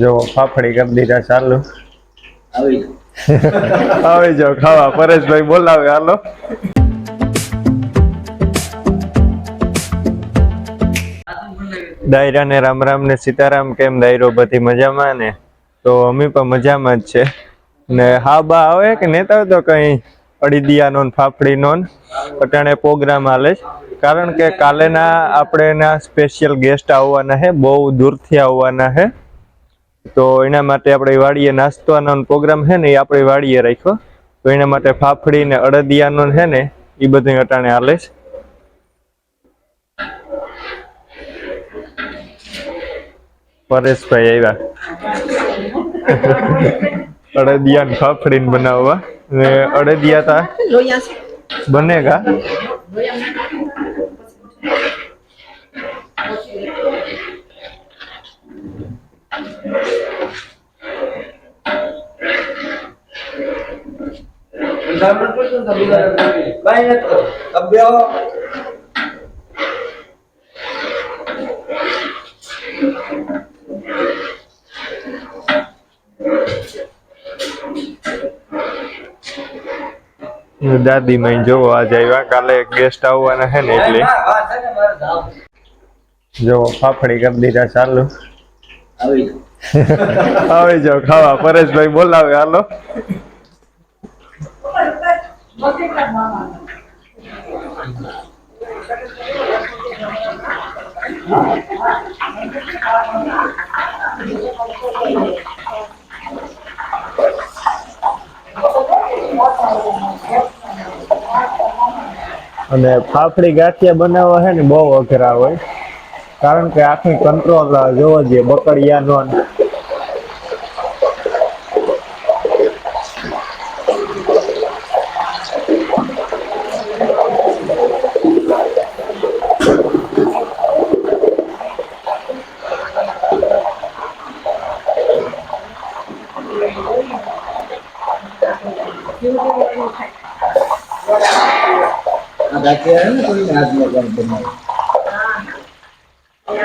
જો ફાફડી કરી દીધા, ચાલુ. આવી જાઓ, ખાવા. પરેશભાઈ બોલાવે, હાલો. દાયરા ને રામ રામ ને સીતારામ, કેમ દાયરો બધી મજામાં ને? તો અમે પણ મજામાં જ છે. ને હા, બા, આવે કે નેતા તો કઈ અડીદિયા નોન ફાફડી નોન અટાણે પ્રોગ્રામ હાલે છે. કારણ કે કાલેના આપણે સ્પેશિયલ ગેસ્ટ આવવાના છે બહુ દૂરથી આવવાના છે તો એના માટે આપણે વાડીએ નાસ્તાનો પ્રોગ્રામ છે ને એ આપણે વાડીએ રાખ્યો. તો એના માટે ફાફડી ને અડદિયાનો છે ને એ બધું અટાણે હાલે છે. પરેશભાઈ આવ્યા. અડદિયા ને ફાફડી ને બનાવવા. ને અડદિયા તા બનેગા દાદી મય જોવો આજે આવ્યા કાલે ગેસ્ટ આવવાના છે ને એટલે જો ફાફડી કરી દીધા ચાલુ આવી આવી જાઓ ખાવા. પરેશભાઈ બોલાવે હાલો. અને ફાફડી ગાંઠિયા બનાવવા છે ને બહુ અઘરા હોય. કારણ કે આખી કંટ્રોલ જોવો જોઈએ બકડિયાનો ને આ ગાંઠિયા હે ને કોઈને હાથમાં કામ બનાવે.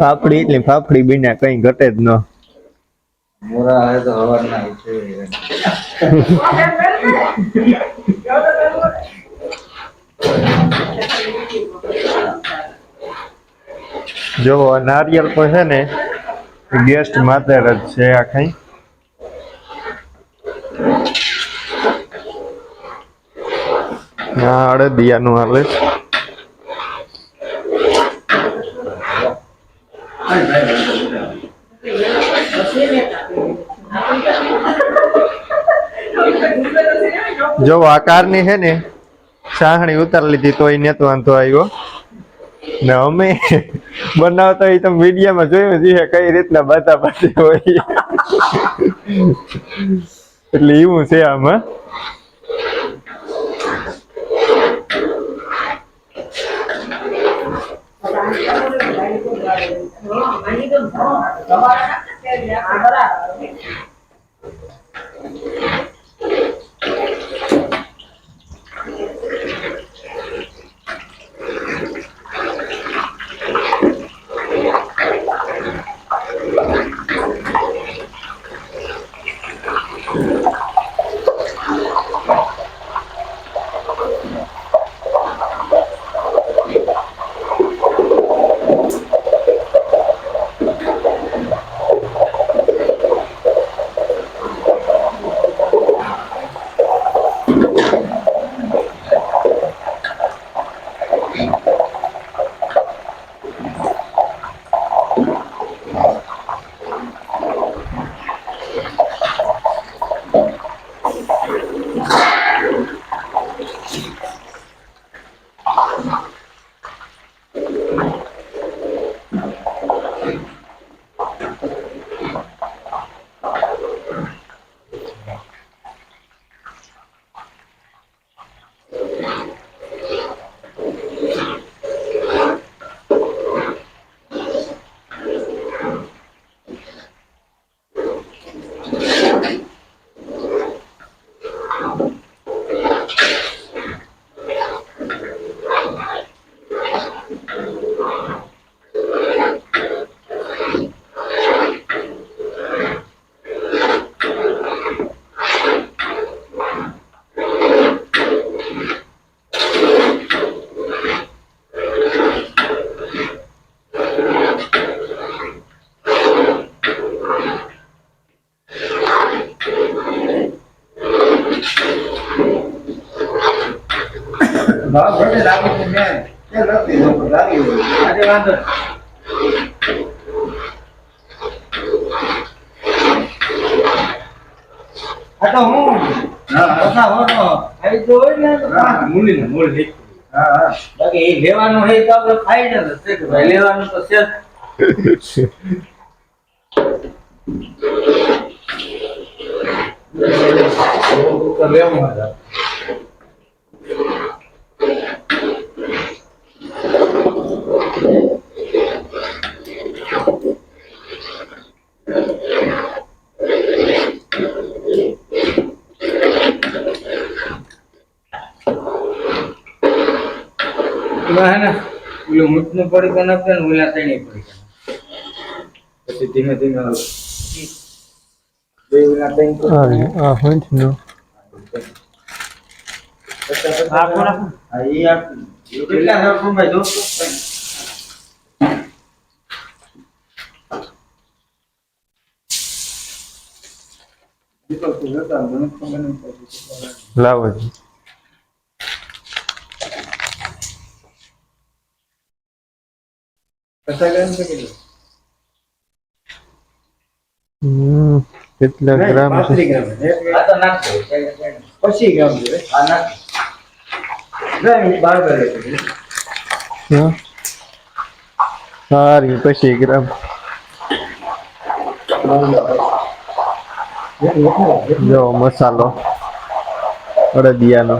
ફાફડી એટલે ફાફડી બીના કઈ ઘટે જ ન. મોરા હે તો હવારના છે જો આ નારિયેળ તો છે ને ગેસ્ટ માત્ર જ છે આ કઈ. હા અડદિયાનું હાલે છે. જો આ કારની છે ને સાહણી ઉતારી લીધી તો એ તો વાંધો આવ્યો. ને અમે બનાવતા એ તમે મીડિયામાં જોયું છે કઈ રીતના બાતા પાસે હોય. એટલે એવું છે આમાં. એકદમ તમારા બરાબર. ભાવ ઘટે લાગે છે મેં. તે નથી લાગી આજે વાંધો આ તો હું? હા હોનો. આવી તો હોય ને હા, મૂલી ને મૂળ હેઠ. હા હા. બાકી એ લેવાનું હોય તો આપણે ખાઈ ને છે ભાઈ લેવાનું તો છે લેવું એમાં હે ને પેલું મૂઠનું પડીકું નાખે ને ઓલા ત્રણેય પડીકા પછી ધીમે ધીમે બે ઓલા? હા, આપ- કેટલા ભાઈ. લાવો જી. પચાસ ગ્રામ કે કેટલું? હમ, કેટલા ગ્રામ છે પાંત્રીસ ગ્રામ. આ તો નાખ દો. પચીસ ગ્રામ જોઈએ. આ નાખ. નહીં, બાર કરે છે. હા. સારી પછી ગ્રામ જો મસાલો અડદિયાનો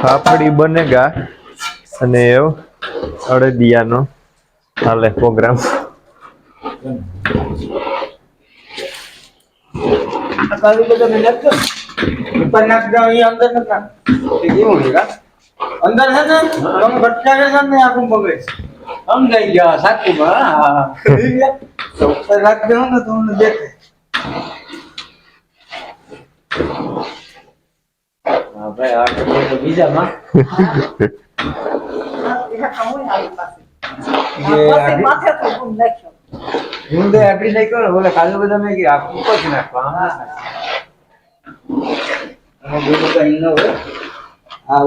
ફાફડી બનેગા. અને એવો અડદિયાનો હાલે પ્રોગ્રામ. અંદર છે, ને તમે ભટકાવે છે ને આખું બગડે સમજાઈ ગયા. સાચું દો ને તમને દેખાય. બીજામાં. હું એપ્રી નહીં બોલે કાજુ આખું ઉપર નાખવા ના ન હા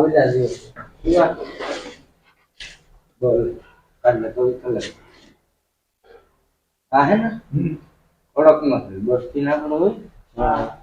બોલ કલર. હા હે ને? ઓળખ નથી બસથી નાખવાનું હોય? હા.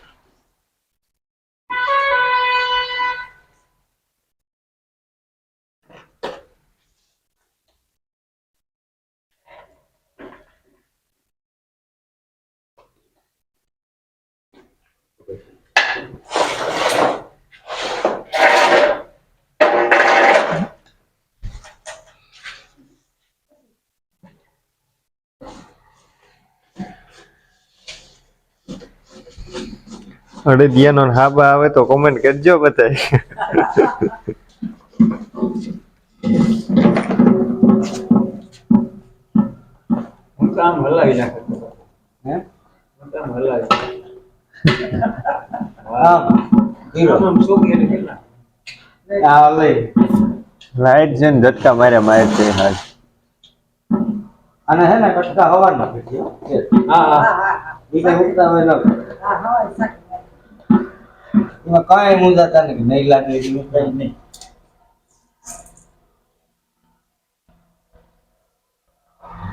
અડદિયાનો ને હાબા આવે તો કોમેન્ટ કરજો બતાય હું તો આમ હલાવી નાખતો હે? હું તો આમ હલાવી હા. લાઈટ છે ને ઝટકા માર્યા મારે છે હા અને હે ને કટકા હવાના હા. હા હા. કઈ ઉગતા હોય ન એમાં કાંઈ મુંજાતા નથી. નહીં લાગે એવું કઈ નહીં.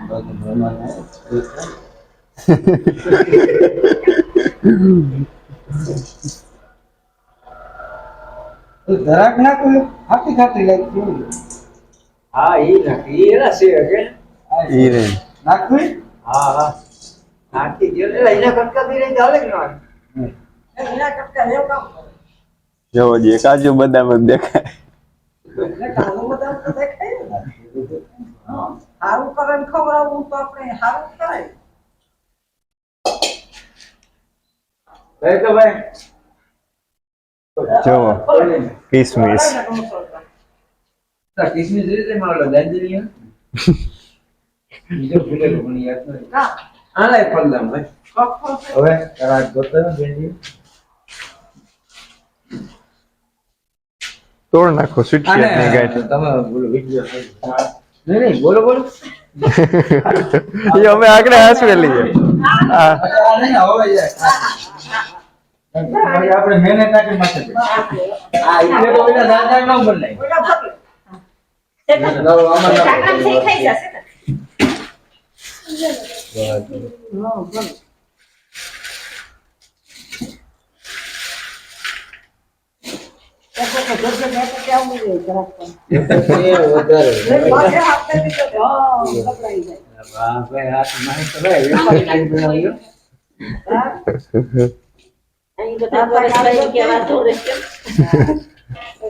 ધરાક. એ જરાક ખાટી ખાટી લાગી હા ઈ નાખી. છે કે? રે. નાખવી? હા હા. નાખી દે એટલે એના કરતા બી રહી ચાલે કે ના જોવો જે કાજુ બદામ જ દેખાય. સારું કરે ને ખવડાવવું તો આપણે સારું કરાય. ભાઈ તો ભાઈ. જોવો કિસમિસ તા કિસમિસ રીતે માં ઓલો દાંજરી હે બીજો ભૂલે પણ યાદ નથી. હા. હાલે પગલાં ભાઈ. હવે તારા ગોતર બેંડી તોડ નાખો સ્વીટશેટની ગાંઠ તમે બોલો વિડિયો નહીં નહીં બોલો બોલો એ અમે આગળ હાસવેલી છે આપણે મહેનત નાખી માથે આ એટલે તો બધા દાદા ન બોલાય થઈ જશે ને. બદલાય. હા, ભલે. એટલે તો જોજે મેં તો કેવું નહીં જરાક પણ. એ તો છે વધારે. મેં માથે હાથ નથી કર્યો. હા, ગભરાઈ જાય. વાહ, ભાઈ, આ તો મારી તો ભાઈ વેપારી લાઈન બનાવ્યો. હા? અહીં બધા વર્ષ થઈ ગયા થોડે કેમ?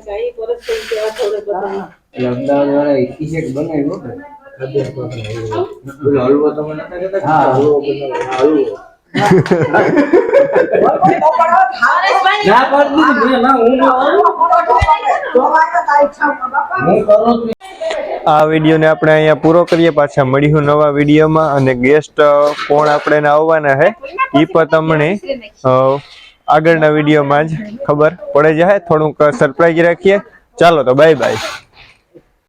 અહીં વર્ષ થઈ ગયા થોડે બધા. હા. એટલે અમદાવાદ વાળા એક બનાવ્યો. હલવો તમે નતા કહેતા હલવો બનાવ્યો? હલવો. કોઈ વીડિયો. ના. આ આપણે અહીંયા પૂરો કરીએ પાછા મળ્યું નવા વિડીયોમાં અને ગેસ્ટ કોણ આપણે આવવાના છે એ પણ તમને આગળના વિડીયોમાં જ ખબર પડે જાય થોડુંક સરપ્રાઈઝ રાખીએ ચાલો તો બાય બાય